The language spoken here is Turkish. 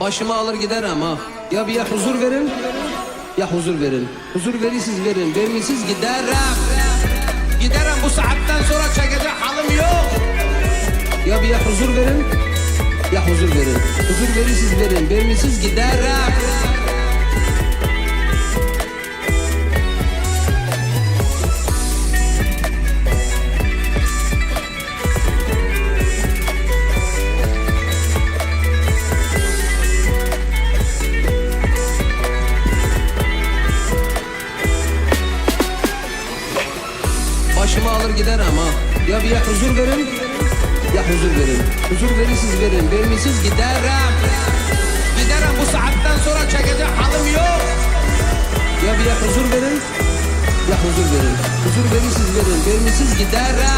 Başımı alır giderim ha. Ya bir ya huzur verin ya huzur verin. Huzur verirsiniz verin. Vermişsiniz giderim. Giderim bu saatten sonra çekecek halim yok. Ya bir ya huzur verin ya huzur verin. Huzur verirsiniz verin. Vermişsiniz giderim. Başımı alır giderim ha. Ya bir ya huzur verin ya huzur verin. Huzur verirsiniz verin. Vermişsiniz giderim. Giderim bu saatten sonra çekecek halim yok. Ya bir ya huzur verin ya huzur verin. Huzur verirsiniz verin. Vermişsiniz giderim.